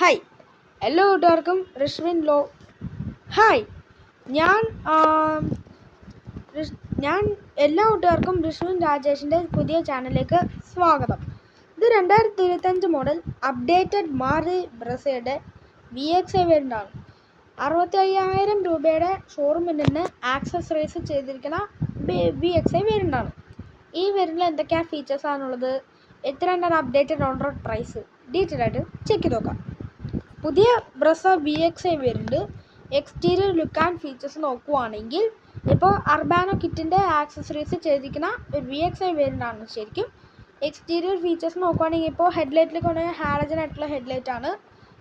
Hi എല്ലാ കൂട്ടുകാർക്കും റിഷ്വിൻ law. Hi ഞാൻ ഞാൻ എല്ലാ കൂട്ടുകാർക്കും റിഷ്വിൻ രാജേഷിന്റെ പുതിയ ചാനലിലേക്ക് സ്വാഗതം. ഇത് രണ്ടായിരത്തി ഇരുപത്തഞ്ച് മോഡൽ അപ്ഡേറ്റഡ് മാറി ബ്രസയുടെ വി എക്സ് ഐ വേണ്ടാണ് അറുപത്തി അയ്യായിരം രൂപയുടെ ഷോറൂമിൽ നിന്ന് ആക്സസറീസ് ചെയ്തിരിക്കുന്ന വി എക്സ് ഐ വേരിയന്റാണ് ഈ വേരിയന്റിൽ എന്തൊക്കെയാണ് ഫീച്ചേഴ്സാണുള്ളത് എത്രയാണ് updated on road price detail ആയിട്ട് ചെക്ക് ചെയ്ത് നോക്കാം. പുതിയ ബ്രസ വി എക്സ് ഐ വരുന്നുണ്ട്. എക്സ്റ്റീരിയർ ലുക്ക് ആൻഡ് ഫീച്ചേഴ്സ് നോക്കുവാണെങ്കിൽ ഇപ്പോൾ അർബാനോ കിറ്റിന്റെ ആക്സസറീസ് ചെയ്തിരിക്കുന്ന ഒരു വി എക്സ് ഐ വേരിയന്റാണ് ശരിക്കും. എക്സ്റ്റീരിയർ ഫീച്ചേഴ്സ് നോക്കുവാണെങ്കിൽ ഇപ്പോൾ ഹെഡ്ലൈറ്റിൽ കൊണ്ടുപോയ ഹാലജൻ ആയിട്ടുള്ള ഹെഡ്ലൈറ്റ് ആണ്.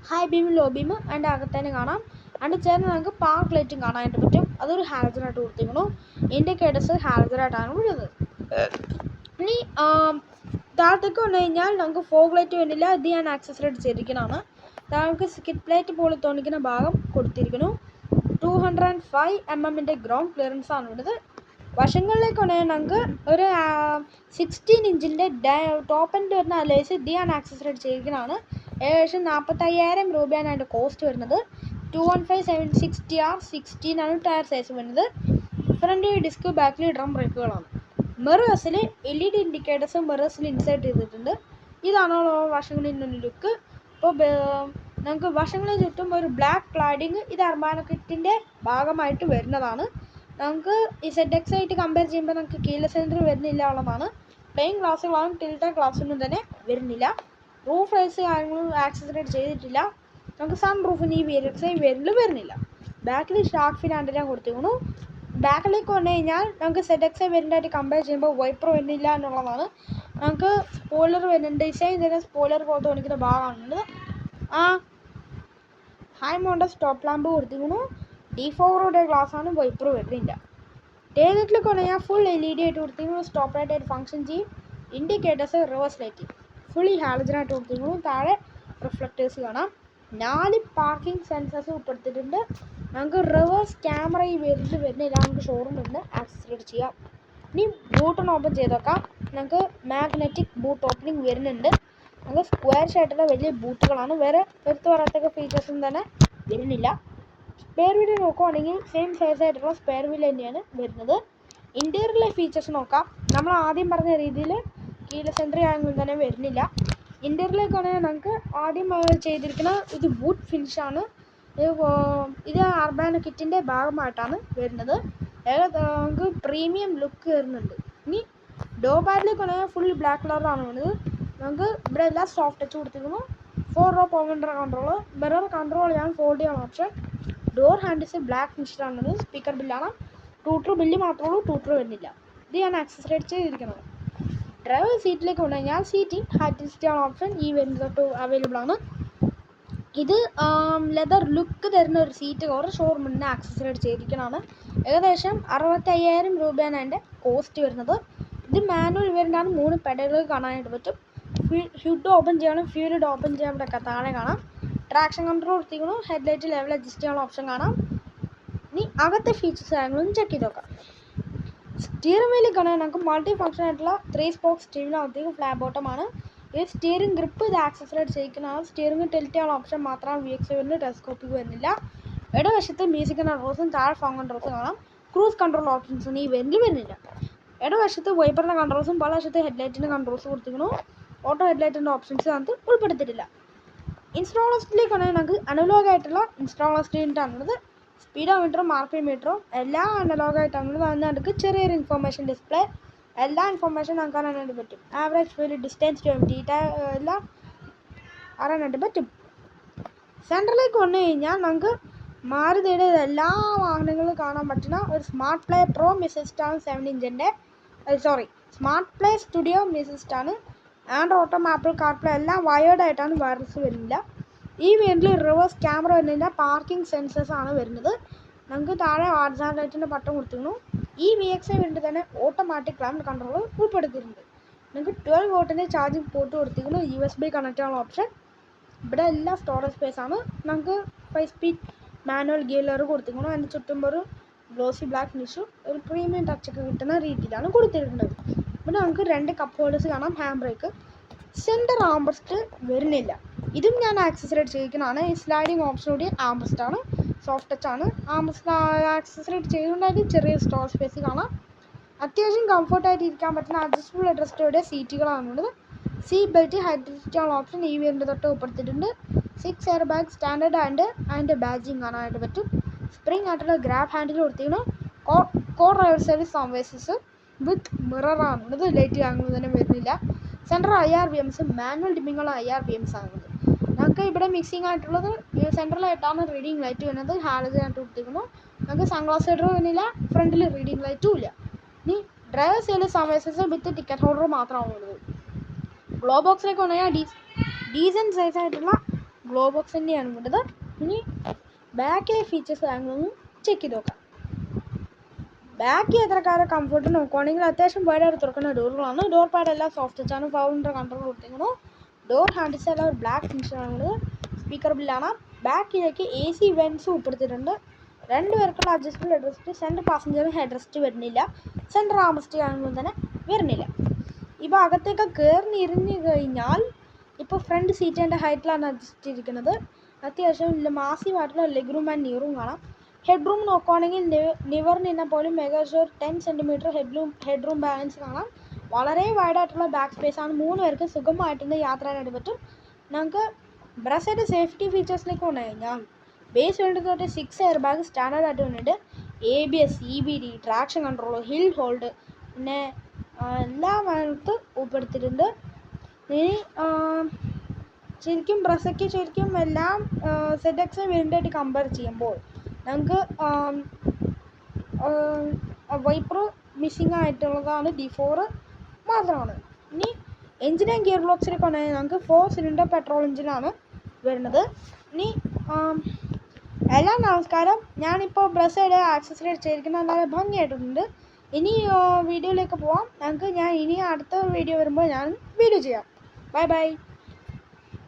ഹൈ ബീം ലോ ബീം അതിന്റെ അകത്തേന് കാണാം. അതിന്റെ ചേർന്ന് നമുക്ക് പാർക്ക് ലൈറ്റും കാണാനായിട്ട് പറ്റും. അതൊരു ഹാലജനായിട്ട് കൊടുത്തിരിക്കണു ഇൻഡിക്കേറ്റേഴ്സ് ഹാലജനായിട്ടാണ് വിടുന്നത് ഇനി താഴത്തേക്ക് വന്നു കഴിഞ്ഞാൽ നമുക്ക് ഫോഗ് ലൈറ്റ് വേണ്ടില്ല ഇത് ഞാൻ ആക്സസറൈഡ് ചെയ്തിരിക്കുന്നതാണ്. താഴേക്ക് സ്കിറ്റ് പ്ലേറ്റ് പോലെ തോന്നിക്കുന്ന ഭാഗം കൊടുത്തിരിക്കുന്നു. Two hundred and five M എമ്മിന്റെ ഗ്രൗണ്ട് ക്ലിയറൻസ് ആണ് ഉള്ളത്. വശങ്ങളിലേക്ക് വേണമെങ്കിൽ നമുക്ക് ഒരു സിക്സ്റ്റീൻ ഇഞ്ചിന്റെ ടോപ്പ് എൻഡ് വരുന്ന അലേസ് ഡി ആൻ ആക്സസറൈഡ് ചെയ്തിരിക്കുന്നതാണ്. ഏകദേശം നാൽപ്പത്തയ്യായിരം രൂപയാണ് അതിന്റെ കോസ്റ്റ് വരുന്നത്. Two one five seven sixty R sixteen ആണ് ടയർ സൈസ് വരുന്നത്. ഫ്രണ്ട് ഡിസ്ക് ബാക്കിൽ ഡ്രം ബ്രേക്കുകളാണ് മിറേഴ്സിൽ എൽ ഇ ഡി ഇൻഡിക്കേറ്റേഴ്സും മിറേഴ്സിൽ ഇൻസേർട്ട് ചെയ്തിട്ടുണ്ട്. ഇതാണ് വശങ്ങളിൽ ലുക്ക് ഇപ്പോൾ നമുക്ക് വശങ്ങളിൽ ചുറ്റും ഒരു ബ്ലാക്ക് ക്ലാഡിങ് ഇത് അർമാനക്കിറ്റിന്റെ ഭാഗമായിട്ട് വരുന്നതാണ്. നമുക്ക് ഈ സെഡ് എക്സ് ആയിട്ട് കമ്പയർ ചെയ്യുമ്പോൾ നമുക്ക് കീല സെന്റർ വരുന്നില്ല ഉള്ളതാണ് പ്ലെയിൻ ക്ലാസ്സുകളാണ് ടിൽറ്റ ക്ലാസ്സൊന്നും തന്നെ വരുന്നില്ല. റൂഫ് റൈസ് കാര്യങ്ങളും ആക്സസറേറ്റ് ചെയ്തിട്ടില്ല. നമുക്ക് സൺ റൂഫിന് ഈ ഈ വേരിയന്റിൽ വരുന്നില്ല. ബാക്കിൽ ഷാർക്ക് ഫിനാണ്ട് ഞാൻ കൊടുത്തിരിക്കുന്നു. ബാക്കിലേക്ക് വന്നു കഴിഞ്ഞാൽ നമുക്ക് സെഡ് എക്സ് വരുന്നതായിട്ട് കമ്പയർ ചെയ്യുമ്പോൾ വൈപ്പർ വരുന്നില്ല എന്നുള്ളതാണ്. നമുക്ക് സ്പോയിലർ വരുന്നുണ്ട്. ഡിസൈൻ തന്നെ സ്പോയിലർ പോലത്തെ കാണിക്കുന്ന ഭാഗമാണുള്ളത് ആ ഹൈ മോണ്ട സ്റ്റോപ്പ് ലാമ്പ് കൊടുത്തിരിക്കുന്നു. ഡി ഫോറുടെ ആണ് വൈപ്പർ വരുന്നില്ല. ടേബിളിൽ കൊണ്ട് ഞാൻ ഫുൾ എൽ ഇ ഡി ആയിട്ട് കൊടുത്തിരിക്കുന്നു. സ്റ്റോപ്പ് ലൈറ്റ് ആയിട്ട് ഫംഗ്ഷൻ ചെയ്യും. ഇൻഡിക്കേറ്റേഴ്സ് റിവേഴ്സ് ലൈറ്റ് ഫുള്ളി ഹാലജനായിട്ട് കൊടുത്തിരിക്കുന്നു. താഴെ റിഫ്ലക്റ്റേഴ്സ് കാണാം. നാല് പാർക്കിംഗ് സെൻസേഴ്സ് ഉൾപ്പെടുത്തിയിട്ടുണ്ട്. നമുക്ക് റിവേഴ്സ് ക്യാമറ ഈ വരുന്നത് വരുന്നില്ല. നമുക്ക് ഷോറൂമിൽ നിന്ന് ആക്സസറേറ്റ് ചെയ്യാം. ഇനി ബൂട്ടൺ ഓപ്പൺ ചെയ്ത് നോക്കാം. നമുക്ക് മാഗ്നറ്റിക് ബൂട്ട് ഓപ്പണിംഗ് വരുന്നുണ്ട്. നമുക്ക് സ്ക്വയർ ആയിട്ടുള്ള വലിയ ബൂട്ടുകളാണ്. വേറെ എടുത്തു പറയാത്തൊക്കെ ഫീച്ചേഴ്സും തന്നെ വരുന്നില്ല. സ്പെയർ വീൽ നോക്കുവാണെങ്കിൽ സെയിം സൈസ് ആയിട്ടുള്ള സ്പെയർ വീൽ തന്നെയാണ് വരുന്നത്. ഇന്റീരിയറിലെ ഫീച്ചേഴ്സ് നോക്കാം. നമ്മൾ ആദ്യം പറഞ്ഞ രീതിയിൽ കീല സെന്ററി ആയെങ്കിലും തന്നെ വരുന്നില്ല. ഇന്റീരിയറിലേക്ക് ആണെങ്കിൽ നമുക്ക് ആദ്യം ചെയ്തിരിക്കുന്ന ഇത് ബൂട്ട് ഫിനിഷാണ് ഇത് ഇത് അർബാന കിറ്റിന്റെ ഭാഗമായിട്ടാണ് വരുന്നത്. നമുക്ക് പ്രീമിയം ലുക്ക് വരുന്നുണ്ട്. ഇനി ഡോ പാഡിലേക്ക് വേണമെങ്കിൽ ഫുൾ ബ്ലാക്ക് കളറാണ് വരുന്നത്. നമുക്ക് ഇവിടെ എല്ലാം സോഫ്റ്റ് ടച്ച് കൊടുത്തിരിക്കുന്നു. ഫോർ റോ പോകേണ്ട കൺട്രോൾ മിറർ കൺട്രോൾ ചെയ്യാൻ ഫോൾഡ് ചെയ്യാൻ ഓപ്ഷൻ ഡോർ ഹാൻഡിൽസ് ബ്ലാക്ക് ഫിനിഷിലാണ് സ്പീക്കർ ബില്ലാണ് ടൂട്ടർ ബില്ല് മാത്രമേ ഉള്ളൂ. ടൂട്ടർ വരുന്നില്ല. ഇത് ഞാൻ ആക്സസറൈഡ് ചെയ്തിരിക്കുന്നത്. ഡ്രൈവർ സീറ്റിലേക്ക് കൊണ്ടു കഴിഞ്ഞാൽ സീറ്റിംഗ് ഹാറ്റ് ചെയ്യാൻ ഓപ്ഷൻ ഈ വരുന്നത് തൊട്ട് അവൈലബിൾ ആണ്. ഇത് ലെതർ ലുക്ക് തരുന്ന ഒരു സീറ്റ് കവർ ഷോറൂമിൽ നിന്ന് ആക്സസറൈഡ് ചെയ്തിരിക്കുന്നതാണ് ഏകദേശം അറുപത്തി അയ്യായിരം രൂപയാണ് അതിന്റെ കോസ്റ്റ് വരുന്നത്. ഇത് മാനുവൽ വേരിയന്റാണ് മൂന്ന് പെഡലുകൾ കാണാനായിട്ട് പറ്റും. ഹുഡ് ഓപ്പൺ ചെയ്യണം. ഫ്യൂലിഡ് ഓപ്പൺ ഇവിടെ താഴെ കാണാം. ട്രാക്ഷൻ കൺട്രോൾ എടുത്തിരിക്കുന്നു ഹെഡ്ലൈറ്റ് ലെവൽ അഡ്ജസ്റ്റ് ചെയ്യാനുള്ള ഓപ്ഷൻ കാണാം. ഇനി അകത്തെ ഫീച്ചേഴ്സ് കാര്യങ്ങളും ചെക്ക് ചെയ്ത് നോക്കാം. സ്റ്റിയറിംഗ് വീലിൽ കാണാൻ നമുക്ക് മൾട്ടി ഫംഗ്ഷൻ ആയിട്ടുള്ള ത്രീ സ്പോക്ക് സ്റ്റീവിനകത്തേക്ക് ഫ്ലാബ് ബോട്ടമാണ് ഈ സ്റ്റിയറിംഗ് ഗ്രിപ്പ് ഇത് ആക്സസറൈഡ് ആ സ്റ്റിയറിംഗ് ടെൽറ്റ് ചെയ്യാനുള്ള ഓപ്ഷൻ മാത്രമാണ് വി എക്സ് വരുന്നത് ടെലസ്കോപ്പിക് വരുന്നില്ല. ഇടവശത്ത് മ്യൂസിക് കൺട്രോൾസും താഴെ ഫോൺ കൺട്രോൾസും കാണാം. ക്രൂസ് കൺട്രോൾ ഓപ്ഷൻസും ഈ വെന്റിൽ വരുന്നില്ല. ഇടവശത്ത് വൈപ്പറിന്റെ കൺട്രോൾസും പല വശത്ത് ഹെഡ്ലൈറ്റിന്റെ കൺട്രോൾസ് കൊടുത്തിരിക്കുന്നു. ഓട്ടോ ഹെഡ്ലൈറ്റിന്റെ ഓപ്ഷൻസ് അതിനകത്ത് ഉൾപ്പെടുത്തിയിട്ടില്ല. ഇൻസ്ട്രോളർ സ്റ്റിലേക്കാണെങ്കിൽ നമുക്ക് അനലോഗ് ആയിട്ടുള്ള ഉള്ളത്. സ്റ്റിന്റാണുള്ളത് സ്പീഡോമീറ്ററും ആർ പി മീറ്ററും എല്ലാം അനലോഗ് ആയിട്ടാണുള്ളത് അതിന് നമുക്ക് ചെറിയൊരു ഇൻഫർമേഷൻ ഡിസ്പ്ലേ എല്ലാ ഇൻഫർമേഷൻ നമുക്ക് അറിയാനായിട്ട് പറ്റും. Average fuel distance to data എല്ലാം അറിയാനായിട്ട് പറ്റും. സെന്ററിലേക്ക് വന്നു കഴിഞ്ഞാൽ നമുക്ക് മാരുതിയുടെ എല്ലാ വാഹനങ്ങളും കാണാൻ പറ്റുന്ന ഒരു സ്മാർട്ട് പ്ലേ പ്രോ മിസസ് മിസിസ്റ്റാണ് സെവൻ ഇഞ്ചിന്റെ സോറി സ്മാർട്ട് പ്ലേ സ്റ്റുഡിയോ മിസിസ്റ്റാണ് ആൻഡ് ഓട്ടോ ആപ്പിൾ കാർപ്ലേ എല്ലാം വയേർഡ് ആയിട്ടാണ് വയർലെസ് വരുന്നില്ല. ഈ വേരിയന്റിൽ റിവേഴ്സ് ക്യാമറ വരുന്നില്ല പാർക്കിംഗ് സെൻസേഴ്സ് ആണ് വരുന്നത്. നമുക്ക് താഴെ വാട്സാപ്പ് ലൈറ്റിന്റെ ബട്ടൺ കൊടുത്തിരുന്നു. ഈ വി എക്സ് വേണ്ടി തന്നെ ഓട്ടോമാറ്റിക് ക്ലൈമറ്റ് കൺട്രോൾ ഉൾപ്പെടുത്തിയിട്ടുണ്ട്. നിങ്ങൾക്ക് ട്വൽവ് വോട്ടിന്റെ ചാർജിങ് പോർട്ട് കൊടുത്തിരിക്കുന്നു യു എസ് ബി ചെയ്യാനുള്ള ഓപ്ഷൻ ഇവിടെ എല്ലാം സ്റ്റോറേജ് സ്പേസ് നമുക്ക് ഫൈവ് സ്പീഡ് മാനുവൽ ഗിയർ കൊടുത്തിരിക്കുന്നു. ചുറ്റും ഒരു ഗ്ലോസി ബ്ലാക്ക് ഫിനിഷ് ഒരു പ്രീമിയം ടച്ച് ഒക്കെ കിട്ടുന്ന രീതിയിലാണ് കൊടുത്തിരിക്കുന്നത്. ഇവിടെ നമുക്ക് രണ്ട് കപ്പ് ഹോൾഡേഴ്സ് കാണാം ഹാൻഡ് ബ്രേക്ക് സെന്റർ ആംബ്രസ്റ്റ് വരുന്നില്ല. ഇതും ഞാൻ ആക്സസറൈഡ് ചെയ്യിക്കുന്നതാണ് ഈ സ്ലൈഡിങ് ഓപ്ഷൻ കൂടി ആംബസ്റ്റ് ആണ്. സോഫ്റ്റ് ആണ്. ആംബസ്റ്റ് ആക്സസറൈഡ് ചെയ്തുകൊണ്ടായിട്ട് ചെറിയ സ്റ്റോർ സ്പേസ് കാണാം. അത്യാവശ്യം കംഫർട്ടായിട്ട് ഇരിക്കാൻ പറ്റുന്ന അഡ്ജസ്റ്റബിൾ അഡ്രസ്റ്റോടെ സീറ്റുകളാണുള്ളത് സീറ്റ് ബെൽറ്റ് ഹൈഡ്രസ്റ്റാണ് ഓപ്ഷൻ ഈ വീടിന്റെ തൊട്ട് ഉൾപ്പെടുത്തിയിട്ടുണ്ട് six air bag standard and അതിന്റെ ബാജിങ് കാണാനായിട്ട് പറ്റും. സ്പ്രിംഗ് ആയിട്ടുള്ള ഗ്രാബ് ഹാൻഡിൽ കൊടുത്തിരിക്കുന്നു. കോ ഡ്രൈവർ സർവീസ് സംവേസസ് വിത്ത് മിററാണുള്ളത് ലൈറ്റ് കാണുന്നത് വരുന്നില്ല central I R V Ms manual ഡിമ്മിങ്ങുള്ള I R B Ms ആണുള്ളത് നമുക്ക് ഇവിടെ മിക്സിംഗ് ആയിട്ടുള്ളത് സെൻട്രലായിട്ടാണ് റീഡിങ് ലൈറ്റ് വരുന്നത്. ഹാലജനായിട്ട് കൊടുത്തിരിക്കുന്നു. നമുക്ക് സൺഗ്ലാസ് ഹെഡർ വരുന്നില്ല ഫ്രണ്ടിൽ റീഡിങ് ലൈറ്റും ഇല്ല. ഇനി ഡ്രൈവർ സൈഡിൽ സമയസസ് വിത്ത് ടിക്കറ്റ് ഹോൾഡർ മാത്രമാണ് ഉള്ളത്. ഗ്ലോ ബോക്സിലേക്ക് വന്നു de decent size glove box തന്നെയാണ് വേണ്ടത് ഇനി ബാക്കിലെ ഫീച്ചേഴ്സ് കാര്യങ്ങളൊന്നും ചെക്ക് ചെയ്ത് നോക്കാം. ബാക്കി യാത്രക്കാരെ കംഫർട്ട് നോക്കുവാണെങ്കിൽ അത്യാവശ്യം വൈഡായിട്ട് തുറക്കുന്ന ഡോറുകളാണ് ഡോർ പാഡ് എല്ലാം സോഫ്റ്റ് ടച്ചാണ് പവറിന്റെ കൺട്രോൾ കൊടുത്തിരിക്കുന്നു. ഡോർ ഹാൻഡിൽസ് എല്ലാം ഒരു ബ്ലാക്ക് ഫിനിഷാണുള്ളത് സ്പീക്കർ ബില്ലാണ് ബാക്കിലേക്ക് എ സി വെൻസും ഉൾപ്പെടുത്തിയിട്ടുണ്ട്. രണ്ട് പേർക്കുള്ള അഡ്ജസ്റ്റബിൾ ഹെഡ്രസ്റ്റ് സെന്റർ പാസഞ്ചറിന് ഹെഡ്രസ്റ്റ് വരുന്നില്ല. സെന്റർ ആമസ്റ്റ് ആണെങ്കിലും തന്നെ വരുന്നില്ല. ഇപ്പോൾ അകത്തേക്ക് കയറി ഇരുന്ന് കഴിഞ്ഞാൽ ഇപ്പോൾ ഫ്രണ്ട് സീറ്റിന്റെ ഹൈറ്റിലാണ് അഡ്ജസ്റ്റ് ചെയ്തിരിക്കുന്നത്. അത്യാവശ്യം മാസീവായിട്ടുള്ള leg room and knee room കാണാം. ഹെഡ് റൂം നോക്കുവാണെങ്കിൽ നിവർ നിന്നാൽ പോലും മെഗാഷോർ ten centimetre head room head room balance കാണാം. വളരെ വൈഡായിട്ടുള്ള ബാക്ക് സ്പേസ് ആണ്. മൂന്ന് പേർക്ക് സുഖമായിട്ട് യാത്ര ചെയ്യാനായിട്ട് പറ്റും. നമുക്ക് ബ്രസയുടെ സേഫ്റ്റി ഫീച്ചേഴ്സിലേക്ക് കൊണ്ടു കഴിഞ്ഞാൽ ബേസ് വേണ്ടത് തൊട്ട് സിക്സ് എയർ ബാഗ് സ്റ്റാൻഡേർഡ് ആയിട്ട് വന്നിട്ട് A B S E B D traction control hill hold പിന്നെ എല്ലാം അതിനകത്ത് ഉൾപ്പെടുത്തിയിട്ടുണ്ട്. ഇനി ശരിക്കും ബ്രസയ്ക്ക് ശരിക്കും എല്ലാം സെഡ് എക്സ് വേണ്ടിയിട്ട് കമ്പയർ ചെയ്യുമ്പോൾ നമുക്ക് വൈപ്പർ മിസ്സിങ് ആയിട്ടുള്ളതാണ് ഡി ഫോറ് മാത്രമാണ്. ഇനി ആൻഡ് ഗിയർ ബോക്സിലേക്ക് വന്നാൽ നമുക്ക് ഫോർ സിലിണ്ടർ പെട്രോൾ എഞ്ചിനാണ് വരുന്നത്. ഇനി എല്ലാ നമസ്കാരം. ഞാനിപ്പോൾ ബ്രസയുടെ ആക്സസറി ചെയ്തിരിക്കുന്നത് നല്ല ഭംഗിയായിട്ടുണ്ട്. ഇനി വീഡിയോയിലേക്ക് പോവാം. ഞങ്ങൾക്ക് ഞാൻ ഇനി അടുത്ത വീഡിയോ വരുമ്പോൾ ഞാൻ വീഡിയോ ചെയ്യാം. Bye bye